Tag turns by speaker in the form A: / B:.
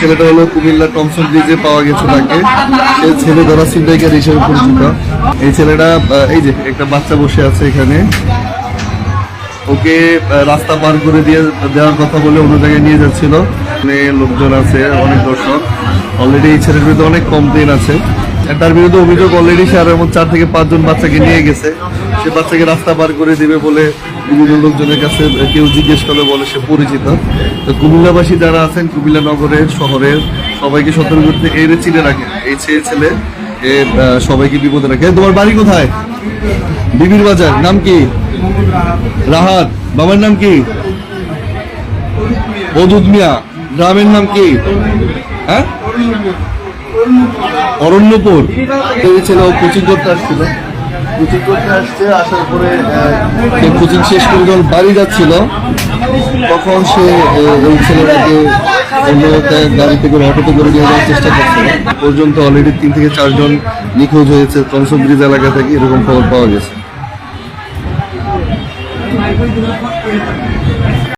A: ছেলেটা হলো কুমিল্লা টমসন ব্রিজে পাওয়া গেছে তাকে। সে ছেলে ধরা সিদ্ধাইকার হিসেবে পরিচিত। এই ছেলেটা এই যে একটা বাচ্চা বসে আছে এখানে। ওকে রাস্তা পার করে দিয়ে দেওয়ার কথা বলে অন্য জায়গায় নিয়ে যাচ্ছিল। মানে লোকজন আছে, অনেক দর্শক। অলরেডি এই ছেলের বিরুদ্ধে অনেক কমপ্লেন আছে। তার বিরুদ্ধে অভিযোগ অলরেডি সে আর এমন চার থেকে পাঁচজন বাচ্চাকে নিয়ে গেছে। সে বাচ্চাকে রাস্তা পার করে দিবে বলে বিভিন্ন লোকজনের কাছে কেউ জিজ্ঞেস করলে বলে সে পরিচিত। তো কুমিল্লাবাসী যারা আছেন কুমিল্লা নগরের শহরের সবাইকে সতর্ক করতে এর চিনে রাখেন এই ছেলে ছেলে এ, সবাইকে বিপদে রাখে। তোমার বাড়ি কোথায়? বিবির বাজার নাম কি? রাহাত বাবার নাম কি? বদুদ মিয়া গ্রামের নাম কি? হ্যাঁ? অরণ্যপুর। এই ছিল কোচিং করতে আসছিল। কোচিং করতে আসছে, আসার পরে সে কোচিং শেষ করে যখন বাড়ি যাচ্ছিল, তখন সে এই ছেলেটাকে অন্য গাড়িতে করে অটোতে করে নিয়ে যাওয়ার চেষ্টা করছিল। পর্যন্ত অলরেডি তিন থেকে চারজন নিখোঁজ হয়েছে টমসন ব্রিজ এলাকা থেকে এরকম খবর পাওয়া গেছে।